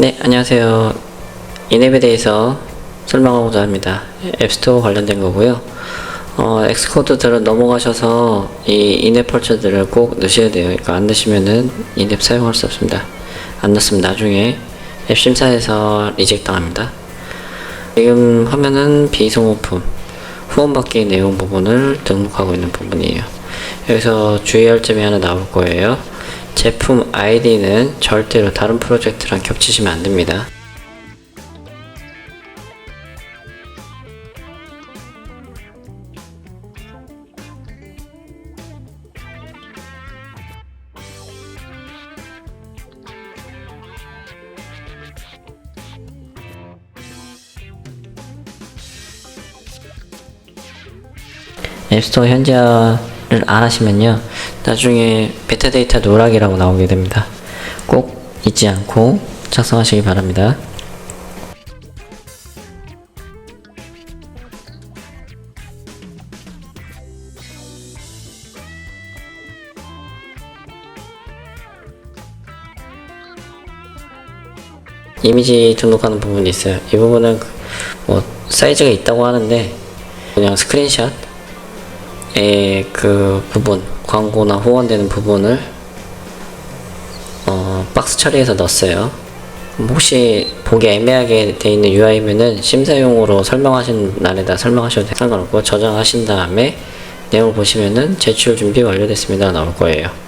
네, 안녕하세요. 인앱에 대해서 설명하고자 합니다. 앱스토어 관련된 거고요. 어, 엑스코드들은 넘어가셔서 이 인앱 펄처들을 꼭 넣으셔야 돼요. 이거 안 넣으시면은 인앱 사용할 수 없습니다. 안 넣었으면 나중에 앱 심사에서 리젝 당합니다. 지금 화면은 비송호품 후원받기 내용 부분을 등록하고 있는 부분이에요. 여기서 주의할 점이 하나 나올 거예요. 제품 아이디는 절대로 다른 프로젝트랑 겹치시면 안 됩니다. 앱스토어 현재화를 안 하시면요 나중에 베타 데이터 누락이라고 나오게 됩니다. 꼭 잊지 않고 작성하시기 바랍니다. 이미지 등록하는 부분이 있어요. 이 부분은 그- 뭐 사이즈가 있다고 하는데 그냥 스크린샷 에 그 부분 광고나 후원되는 부분을 어, 박스 처리해서 넣었어요. 혹시 보기 애매하게 돼 있는 UI면은 심사용으로 설명하신 날에다 설명하셔도 상관없고 저장하신 다음에 내용 보시면은 제출 준비 완료됐습니다 나올 거예요.